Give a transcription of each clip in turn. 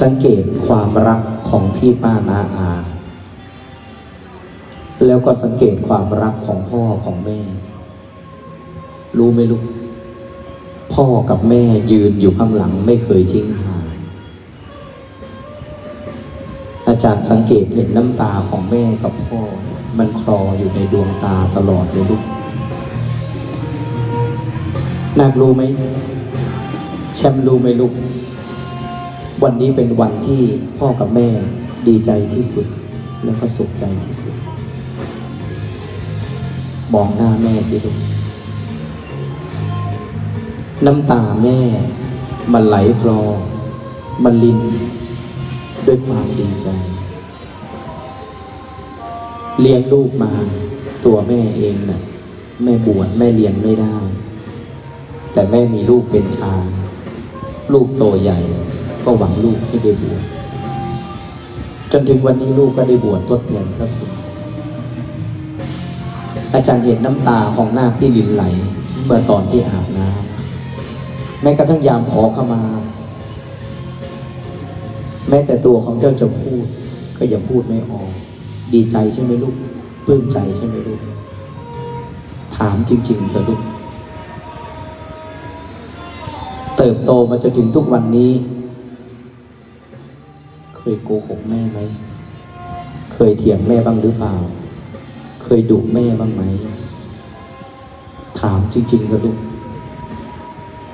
สังเกตความรักของพี่ป้านาอา แล้วก็สังเกตความรักของพ่อของแม่ รู้ไหมลูกพ่อกับแม่ยืนอยู่ข้างหลังไม่เคยทิ้งห่างอาจารย์สังเกตเห็นน้ำตาของแม่กับพ่อ มันคลออยู่ในดวงตาตลอดเลยลูกนาครู้ไหมแชมรู้ไหมลูก วันนี้เป็นวันที่พ่อกับแม่ดีใจที่สุด แล้วก็สุขใจที่สุด มองหน้าแม่สิลูกน้ำตาแม่ มันไหลคลอมันลิน ด้วยความดีใจ เลี้ยงลูกมา ตัวแม่เองนะ่ะ แม่บวชแม่เรียนไม่ได้ แต่แม่มีลูกเป็นชายลูกโตใหญ่ ก็หวังลูกให้ได้บวชจนถึงวันนี้ลูกก็ได้บวชทดแทนพระคุณอาจารย์เห็นน้ำตาของนาคที่ลินไหลเมื่อตอนที่อาบน้ำแม้กระทั่งยามขอขมา แม้แต่ตัวของเจ้าจะพูด ก็ยังพูดไม่ออก ดีใจใช่ไหมลูกปลื้มใจใช่ไหมลูก ถามจริงๆเถอะลูก เติบโตมาจนถึงทุกวันนี้ เคยโกหกแม่ไหม เคยเถียงแม่บ้างหรือเปล่า เคยดุแม่บ้างไหม ถามจริงๆเถอะลูก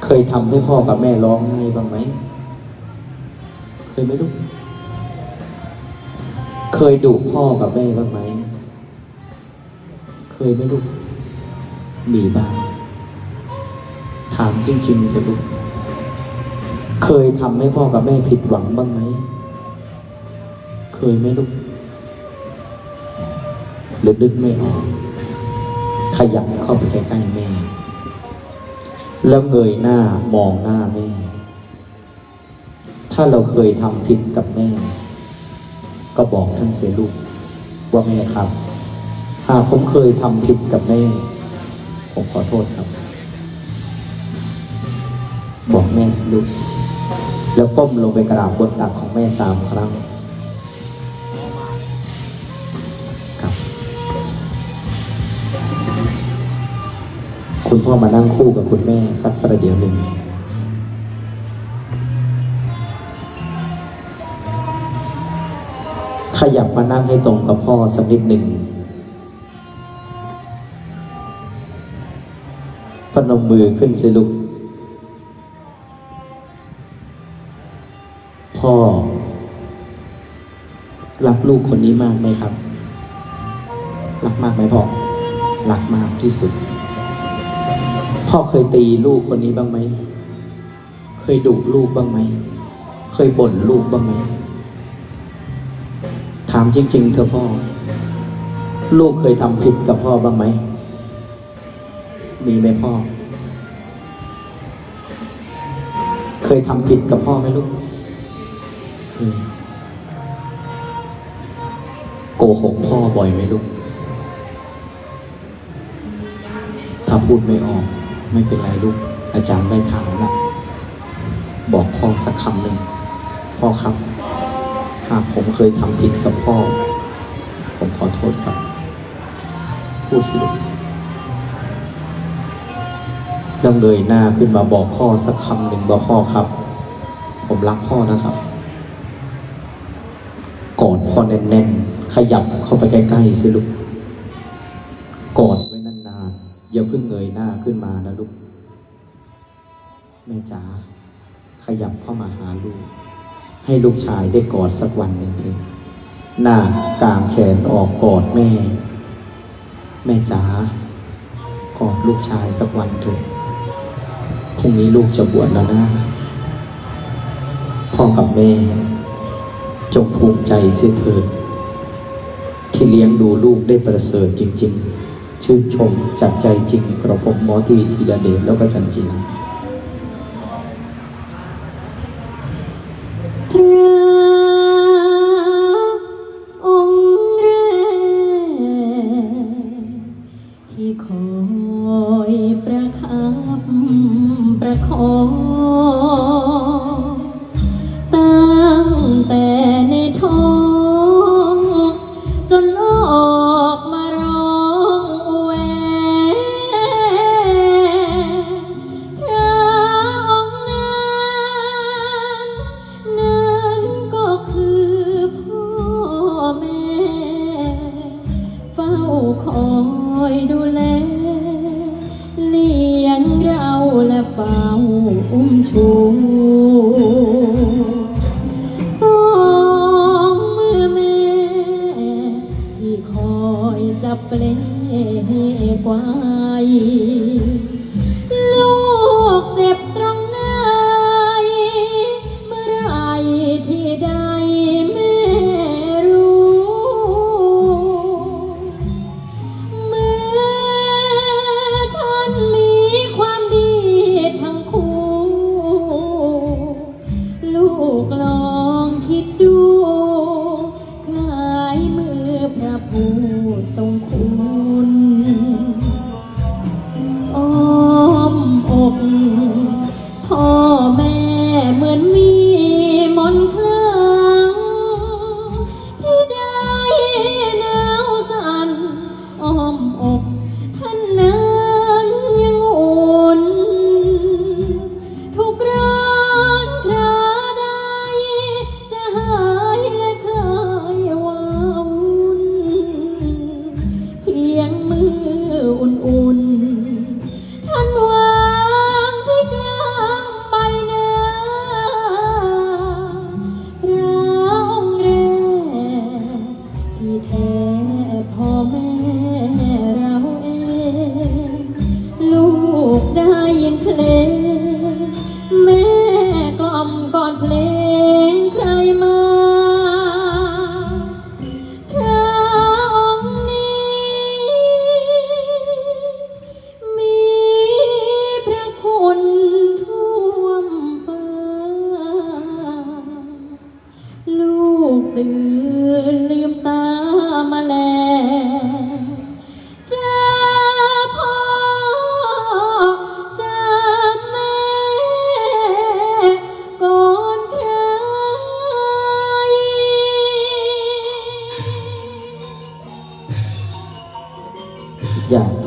เคยทำให้พ่อกับแม่ร้องไห้บ้างไหม เคยไหมลูก เคยดุพ่อกับแม่บ้างไหม เคยไหมลูก มีบ้าง ถามจริงๆเถอะลูก เคยทำให้พ่อกับแม่ผิดหวังบ้างไหม เคยไหมลูกหรือนึกไม่ออก ขยับเข้าไปใกล้ๆแม่ แล้วเงยหน้ามองหน้าแม่ ถ้าเราเคยทำผิดกับแม่ ก็บอกท่านเสียลูก ว่าแม่ครับ หากผมเคยทำผิดกับแม่ ผมขอโทษครับ บอกแม่สลูก แล้วก้มลงไปกราบบนตักของแม่สามครั้ง พ่อมานั่งคู่กับคุณแม่สักประเดี๋ยวหนึ่งขยับมานั่งให้ตรงกับพ่อสักนิดหนึ่งพนมมือขึ้นสิลูกพ่อ รักลูกคนนี้มากไหมครับ รักมากไหมพ่อ รักมากที่สุด พ่อเคยตีลูกคนนี้บ้างไหม เคยดุลูกบ้างไหม เคยบ่นลูกบ้างไหม ถามจริง ๆเถอพ่อ ลูกเคยทำผิดกับพ่อบ้างไหม มีไหมพ่อ เคยทำผิดกับพ่อไหมลูก เคย โกหกพ่อบ่อยไหมลูก ถ้าพูดไม่ออก ไม่เป็นไรลูก อาจารย์ไม่ถามละบอกพ่อสักคำหนึ่งพ่อครับ หากผมเคยทำผิดกับพ่อ ผมขอโทษครับ พูดสิลูกแล้วเงยหน้าขึ้นมาบอกพ่อสักคำหนึ่งบอกพ่อครับ ผมรักพ่อนะครับกอดพ่อแน่นๆ ขยับเข้าไปใกล้ๆสิลูก อย่าเพิ่งเงยหน้าขึ้นมานะลูก แม่จ๋าขยับเข้ามาหาลูก ให้ลูกชายได้กอดสักวันหนึ่งเถอะหน้ากางแขนออกกอดแม่ แม่จ๋ากอดลูกชายสักวันเถอะพรุ่งนี้ลูกจะบวชแล้วนะ พ่อกับแม่ จงภูมิใจเสียเถิดที่เลี้ยงดูลูกได้ประเสริฐจริง ๆ ชื่นชมจากใจจริงกระผมหมอทีธีระเดชแล้วก็จันจิน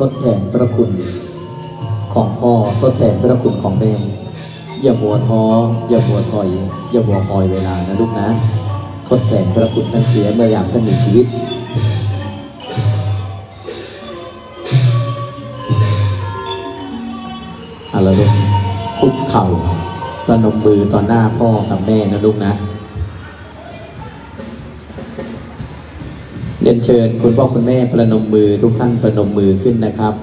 ดแทนพระคุณของพ่อทดแทนพระคุณของแม่ อย่ามัวท้ออย่ามัวถอย อย่ามัวคอยเวลานะลูกนะทดแทนพระคุณท่านเสียเมื่อยามท่านมีชีวิตเอาละลูกคุกเข่าประนมมือต่อหน้าพ่อกับแม่นะลูกนะ เชิญคุณพ่อคุณแม่ประนมมือทุกท่านประนมมือขึ้นนะครับ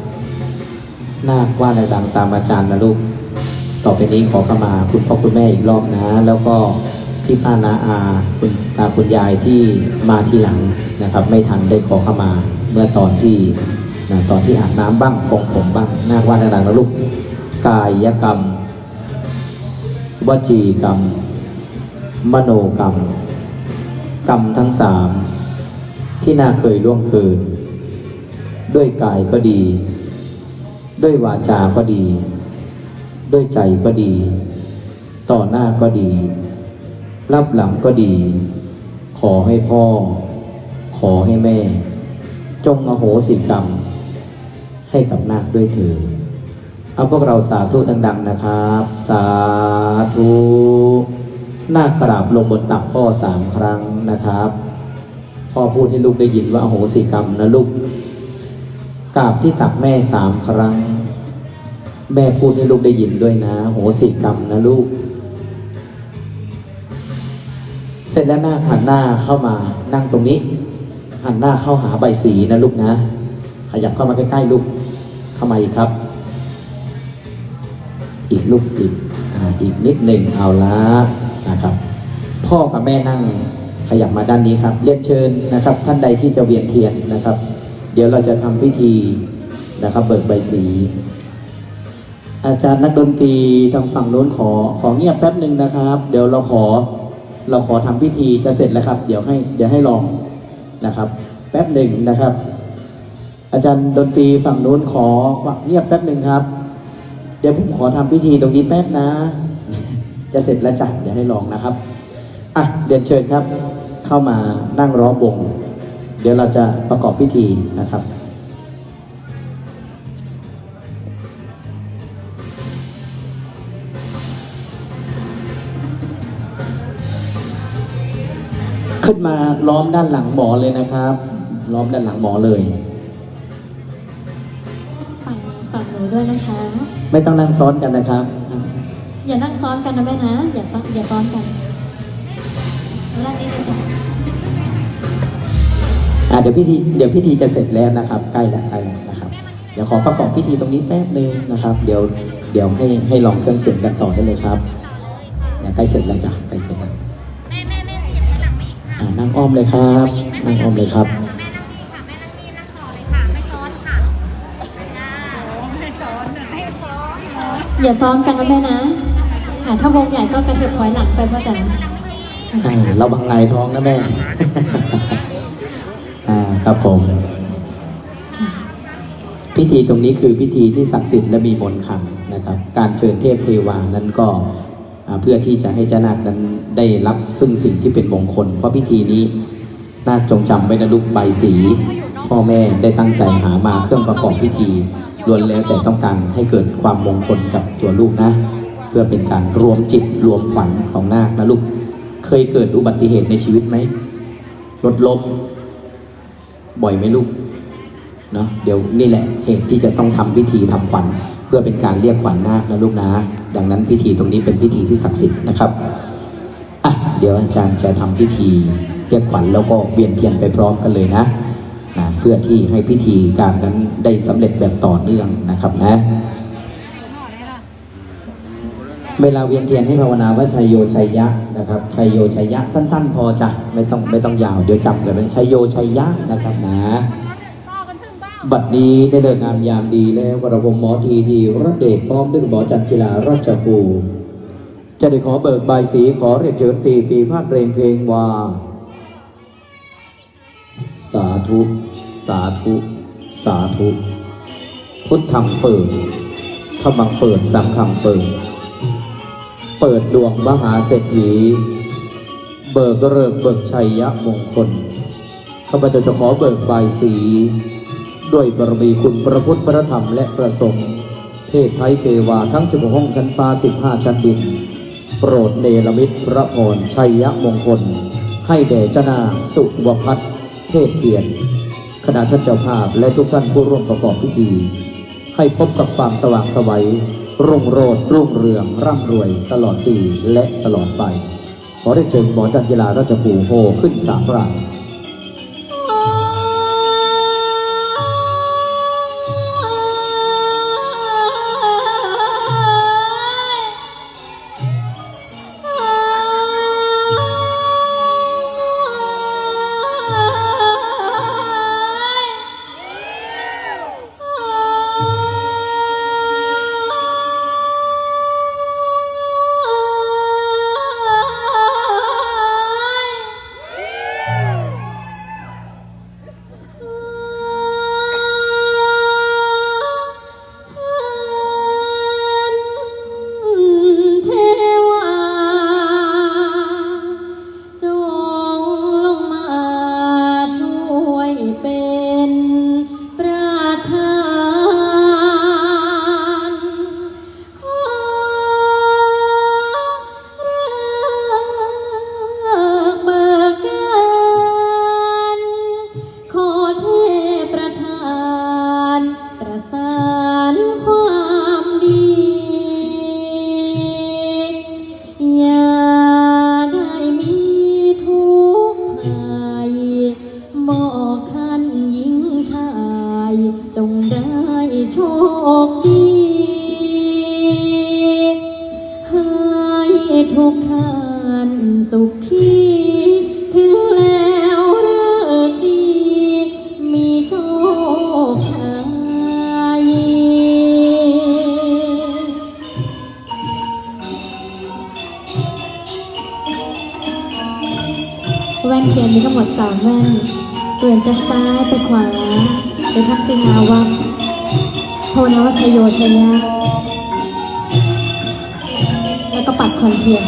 นาคว่าดังตามอาจารย์นะลูก ต่อไปนี้ขอขมาคุณพ่อคุณแม่อีกรอบนะ แล้วก็พี่ป้านาอาคุณตาคุณยายที่มาทีหลังนะครับ ไม่ทันได้ขอขมาเมื่อตอนที่นะตอนที่อาบน้ำบ้างปองผมบ้างนาคว่าดังนะลูก กายกรรมวจีกรรม มโนกรรม กรรมทั้งสาม ที่น่าเคยล่วงเกิน ด้วยกายก็ดี ด้วยวาจาก็ดี ด้วยใจก็ดี ต่อหน้าก็ดี รับหลังก็ดี ขอให้พ่อ ขอให้แม่ จงอโหสิกรรม ให้กับนาคด้วยเถิดเอาพวกเราสาธุดัง ๆ นะครับ สาธุนาคกราบลงบนตักพ่อสามครั้งนะครับ พ่อพูดให้ลูกได้ยินว่าโหสิกรรมนะลูกกราบที่ตักแม่สามครั้ง แม่พูดให้ลูกได้ยินด้วยนะ โหสิกรรมนะลูก เสร็จแล้วหน้าหันหน้าเข้ามานั่งตรงนี้ หันหน้าเข้าหาใบสีนะลูกนะ ขยับเข้ามาใกล้ๆลูกเข้ามาอีกครับ อีกลูกอีกออีกนิดหนึ่งเอาละนะครับ พ่อกับแม่นั่ง ขยับมาด้านนี้ครับเรียนเชิญนะครับ ท่านใดที่จะเวียนเทียนนะครับ เดี๋ยวเราจะทำพิธีนะครับ เบิกใบสี อาจารย์นักดนตรีทางฝั่งโน้นขอขอเงียบแป๊บหนึ่งนะครับ เดี๋ยวเราขอเราขอทำพิธีจะเสร็จแล้วครับ เดี๋ยวให้เดี๋ยวให้ลองนะครับ แป๊บหนึ่งนะครับ อาจารย์ดนตรีฝั่งโน้นขอเงียบแป๊บหนึ่งครับ เดี๋ยวผมขอทำพิธีตรงนี้แป๊บนะ จะเสร็จแล้วจ้ะเดี๋ยวให้ลองนะครับอะเรียนเชิญครับ เข้ามานั่งร้อมวง เดี๋ยวเราจะประกอบพิธีนะครับขึ้นมาล้อมด้านหลังหมอเลยนะครับ ล้อมด้านหลังหมอเลยฝั่งฝั่งหนูด้วยนะคะ ไม่ต้องนั่งซ้อนกันนะครับ อย่านั่งซ้อนกันนะแม่นะ อย่าซ้อนอย่าซ้อนกันเวลานี้เลยจ้ะ อ่าเดี๋ยวพิธีเดี๋ยวพิธีจะเสร็จแล้วนะครับใกล้แล้วใกล้แล้วนะครับเดี๋ยวขอประกอบพิธีตรงนี้แป๊บนึงนะครับ เดี๋ยวเดี๋ยวให้ให้ลองเครื่องเสียงกันต่อได้เลยครับเดี๋ยวใกล้เสร็จแล้วจ้ะใกล้เสร็จแล้วแม่แม่แม่ขยับไปหลังมาอีกค่ะอ่านั่งอ้อมเลยครับนั่งอ้อมเลยครับ แม่นั่งนี่ค่ะแม่นั่งนี่นั่งต่อเลยค่ะไม่ซ้อนค่ะจ้าไม่ซ้อนไม่ซ้อนอย่าซ้อนกันนะแม่นะอะถ้าวงใหญ่ก็กระเถิบถอยหลังไปพ่อจ๋าอ่าระวังไงายท้องนะแม่อ่า ครับผม พิธีตรงนี้คือพิธีที่ศักดิ์สิทธิ์และมีมนต์ขลังนะครับ การเชิญเทพเทวานั้นก็เพื่อที่จะให้เจ้านาคนั้นได้รับซึ่งสิ่งที่เป็นมงคล เพราะพิธีนี้นาคจงจำไว้นะลูกใบสี พ่อแม่ได้ตั้งใจหามาเครื่องประกอบพิธีล้วนแล้วแต่ต้องการให้เกิดความมงคลกับตัวลูกนะ เพื่อเป็นการรวมจิตรวมขวัญของนาคนะลูก เคยเกิดอุบัติเหตุในชีวิตไหมรถล้ม บ่อยไหมลูกเนาะเดี๋ยวนี่แหละเหตุที่จะต้องทำพิธีทำขวัญเพื่อเป็นการเรียกขวัญนาคนะลูกนะ ดังนั้นพิธีตรงนี้เป็นพิธีที่ศักดิ์สิทธิ์นะครับอะเดี๋ยวอาจารย์จะทำพิธีเรียกขวัญแล้วก็เวียนเทียนไปพร้อมกันเลยนะนะเพื่อที่ให้พิธีการนั้นได้สำเร็จแบบต่อเนื่องนะครับนะ เวลาเวียนเทียนให้ภาวนาว่าชัยโยชัยยะนะครับชัยโยชัยยะสั้น ๆ พอจ้ะไม่ต้องไม่ต้องยาวเดี๋ยวจำกันเป็นชัยโยชัยยะนะครับน้าบัดนี้ได้เดินงามยามดีแล้วกระผมหมอทีทีรัตเดชพร้อมด้วยหมอจันจิลาราชภูจะได้ขอเบิกใบสีขอเรียนเชิญตีปีพาดเพลงเพลงว่า สาธุ สาธุ สาธุ พุทธังเปิดธรรมังเปิดสังฆังเปิด เปิดดวงมหาเศรษฐี เบิกเริกเบิกชัยยะมงคลข้าพเจ้าจะขอเบิกบายสี ด้วยบารมีคุณพระพุทธพระธรรมและพระสงฆ์เทพไทยเทวาทั้งสิบห้องชั้นฟ้าสิบห้าชั้นดิน โปรดเนรมิตรพระพรชัยยะมงคล ให้แด่เจ้านาสุวพัฒน์เทพเทียนคณะท่านเจ้าภาพและทุกท่านผู้ร่วมประกอบพิธี ให้พบกับความสว่างไสวัย รุ่งโรจน์รุ่งเรืองร่ำรวยตลอดปีและตลอดไป ขอได้เชิญหมอจันจิลาราชภูโฮขึ้นสามราง ชนะ แล้วก็ปัดควันเทียน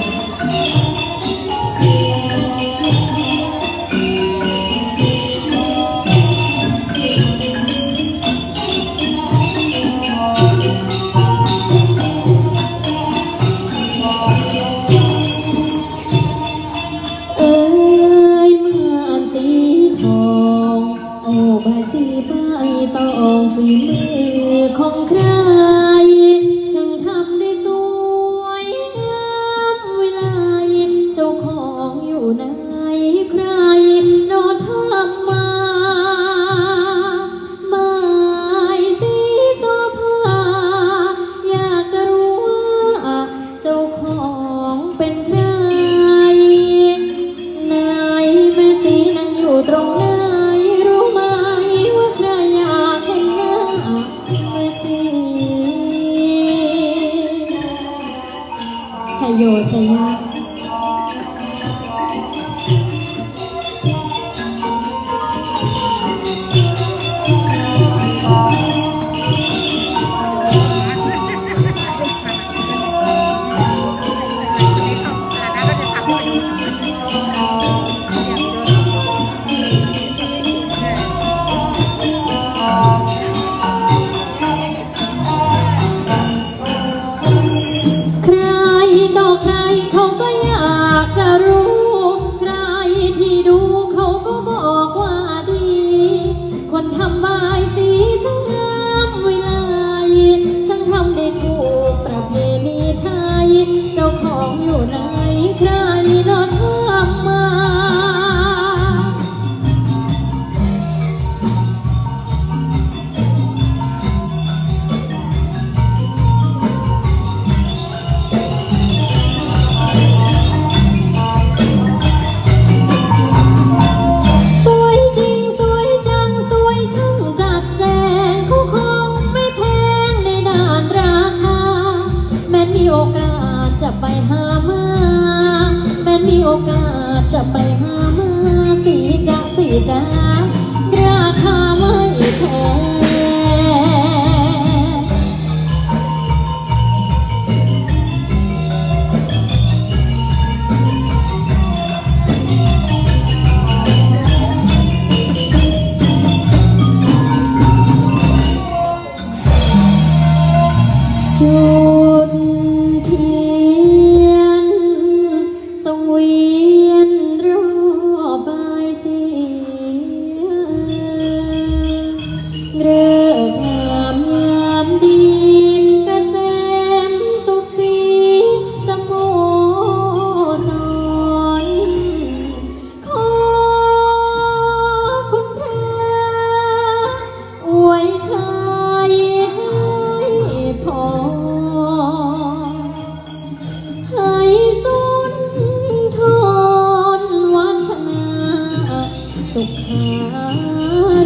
สุขา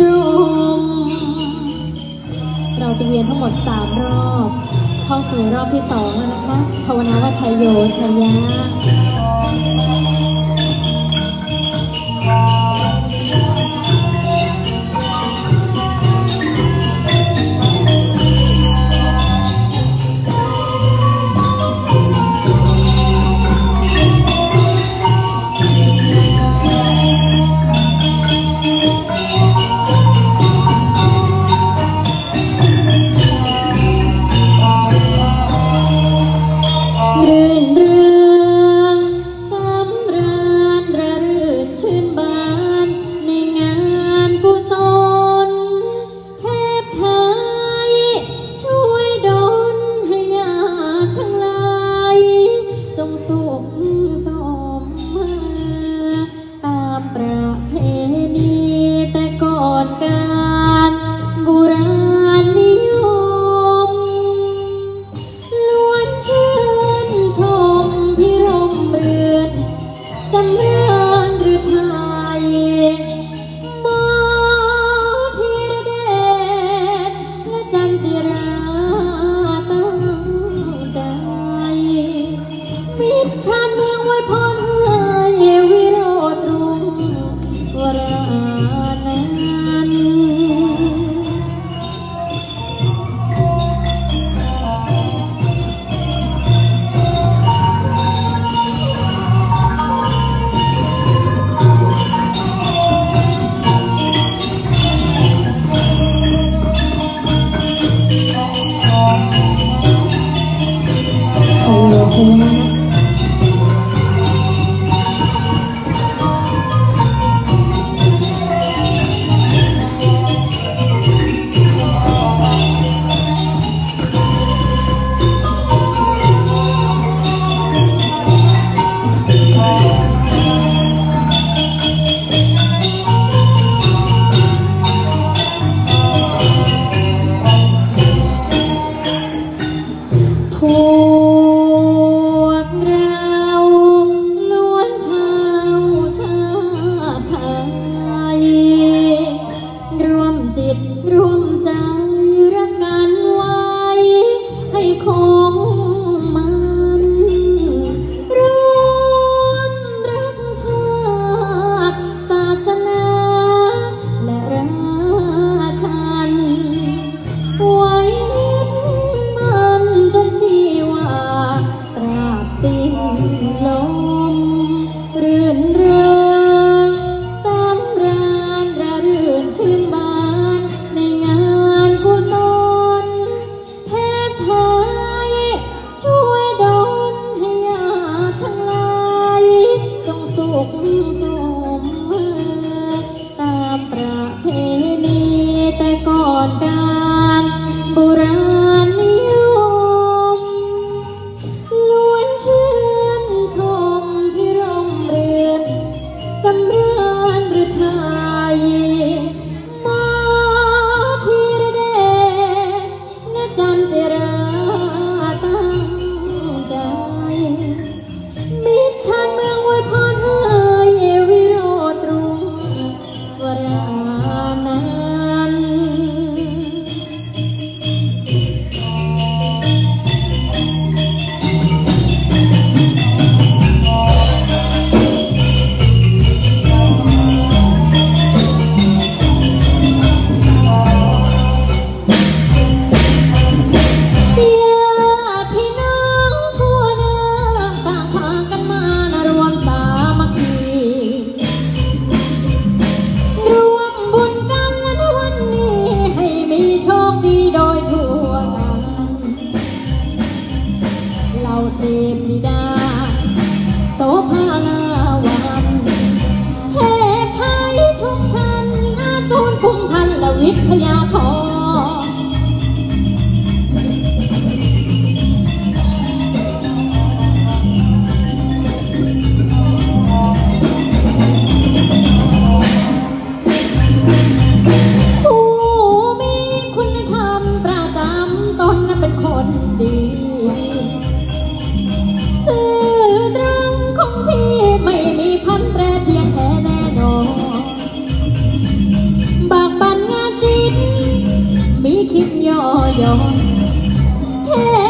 รมเราจะเวียนทั้งหมด 3 รอบ เข้าสู่รอบที่ 2 แล้วนะคะภาวนาว่าชัยโยชัยยะ อย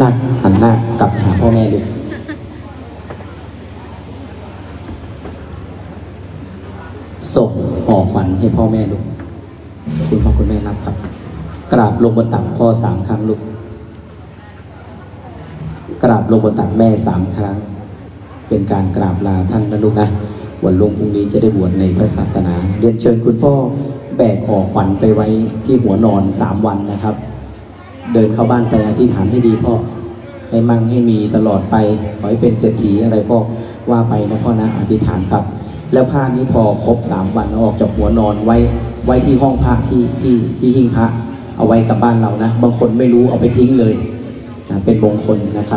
นาหันหน้ากลับหาพ่อแม่ดูส่งห่อขวัญให้พ่อแม่ดูคุณพ่อคุณแม่รับครับ กราบลงบนตักพ่อสามครั้งลูกกราบลงบนตักแม่สามครั้ง เป็นการกราบลาท่านนะลูกนะวันลงพรุ่งนี้จะได้บวชในพระศาสนา เรียนเชิญคุณพ่อแบกห่อขวัญไปไว้ที่หัวนอนสามวันนะครับ เดินเข้าบ้านไปอธิษฐานให้ดีพ่อให้มั่งให้มีตลอดไป ขอให้เป็นเศรษฐีอะไรก็ว่าไปนะพ่อนะอธิษฐานครับ แล้วผ้านี้พอครบสามวันอออกจากหัวนอนไว้ไว้ที่ห้องพระที่ที่ที่หิ้งพระเอาไว้กับบ้านเรานะ บางคนไม่รู้เอาไปทิ้งเลยนะเป็นมงคลนะครับ